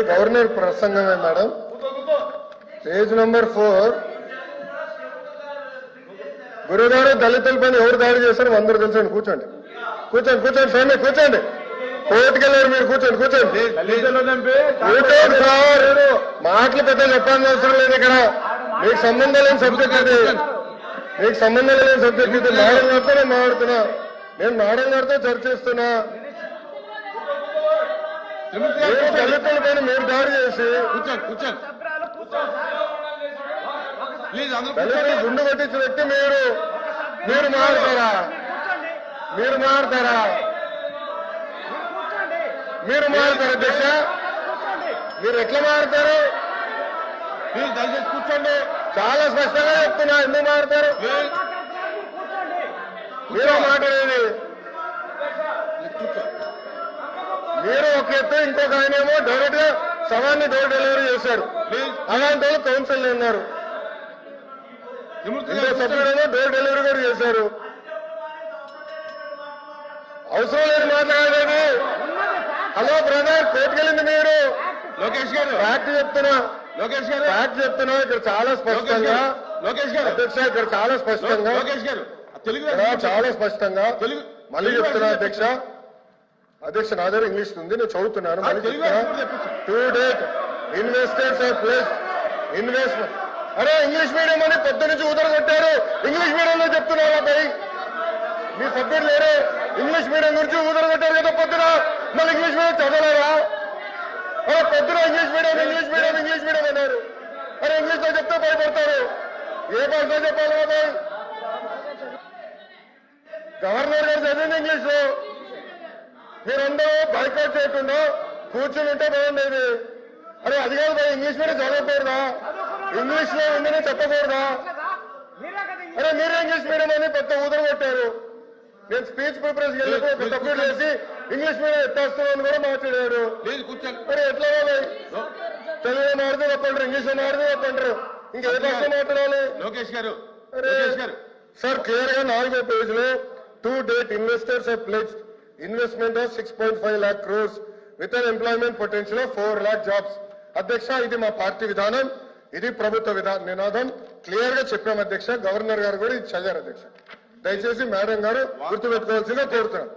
Governor ప్రసంగమే madam. Page number four. గురుగారు దళితులపైన ఎవరు దాడి చేశారో అందరూ తెలుసండి కూర్చోండి. కూర్చోండి కూర్చోండి స్వామి కూర్చోండి. కోర్టుకెళ్ళారు మీరు కూర్చోండి కూర్చోండి. కూర్చోండి సార్. మాటలు పెద్ద చెప్పాల్సిన అవసరం లేదు ఇక్కడ. మీకు సంబంధం లేని సబ్జెక్ట్ ఇది. మీకు సంబంధం లేని సబ్జెక్ట్ ఇది. మేడం గారితో నేను మాట్లాడుతున్నా. నేను మేడం గారితో చర్చిస్తున్నా. దళితులపైన మీరు దాడి చేసి దళితులు గుండు కొట్టించిన వ్యక్తి మీరు. మీరు మారుతారా? మీరు మారుతారా? మీరు మారుతారా అధ్యక్ష? మీరు ఎట్లా మారుతారు? ప్లీజ్ దయచేసి కూర్చోండి. చాలా స్పష్టంగా చెప్తున్నా ఎందుకు మారుతారు? మీరు మాట్లాడేది మీరు ఒక ఎత్తు ఇంకొక ఆయన ఏమో డైరెక్ట్గా శవాన్ని డోర్ డెలివరీ చేశారు. ప్లీజ్ అలాంటి వాళ్ళు కౌన్సిల్ ఉన్నారు. ఇంకో. సభ్యుడేమో డోర్ డెలివరీ కూడా చేశారు. అవసరం లేదు మాట్లాడేది. హలో బ్రదర్ కోర్టుకెళ్ళింది మీరు. లోకేష్ గారు. ఫ్యాక్ట్ చెప్తున్నా. లోకేష్ గారు. ఫ్యాక్ట్ చెప్తున్నా. ఇక్కడ చాలా స్పష్టంగా. లోకేష్ గారు. అధ్యక్ష ఇక్కడ చాలా స్పష్టంగా. లోకేష్ గారు. తెలుగు చాలా స్పష్టంగా. తెలుగు మళ్ళీ చెప్తున్నా అధ్యక్ష. అధ్యక్ష నా దగ్గర ఇంగ్లీష్ ఉంది నేను చదువుతున్నాను. To date investors place investment అరే ఇంగ్లీష్ మీడియం అని పొద్దు నుంచి ఉదర కొట్టారు. ఇంగ్లీష్ మీడియంలో చెప్తున్నారా భయ్ మీ సభ్యుడు లేరు. ఇంగ్లీష్ మీడియం గురించి ఉదర కొట్టారు కదా పొద్దున. మళ్ళీ ఇంగ్లీష్ మీడియం చదవలేరా అరే పొద్దున English medium English medium English medium అన్నారు. అరే ఇంగ్లీష్లో చెప్తే భయపడతారు. ఏ భాషలో చెప్పాలి బాబాయ్ గవర్నర్ గారు చదివింది ఇంగ్లీష్. లో మీరందరూ బైకౌట్ చేయకుండా కూర్చుని ఉంటే బాగుండేది అరే అది కాదు భయ్, ఇంగ్లీష్ మీడియం చదవకూడదా ఇంగ్లీష్లో ఉందని చెప్పకూడదా? అరే మీరే ఇంగ్లీష్ మీడియం అని పెద్ద ఊదర కొట్టారు. నేను స్పీచ్ ప్రిపరేషన్ ఒక సభ్యుడు చేసి ఇంగ్లీష్ మీడియం ఎత్తేస్తామని కూడా మాట్లాడారు మరి ఎట్లా తెలుగు మాడితే చెప్పంటారు ఇంగ్లీష్ మాడితే చెప్పంటారు ఇంకే భాష మాట్లాడాలి? లోకేష్ గారు అరే లోకేష్ గారు. సార్ క్లియర్గా నాలుగో పేజ్లో to date investors pledged investment of six point five lakh crores with an employment potential of four lakh jobs అధ్యక్ష ఇది మా పార్టీ విధానం ఇది ప్రభుత్వ విధానం నినాదం. క్లియర్గా చెప్పాము అధ్యక్ష గవర్నర్ గారు కూడా ఇది చదివారు అధ్యక్ష. దయచేసి మేడం గారు గుర్తుపెట్టుకోవాల్సిందిగా కోరుతున్నాం.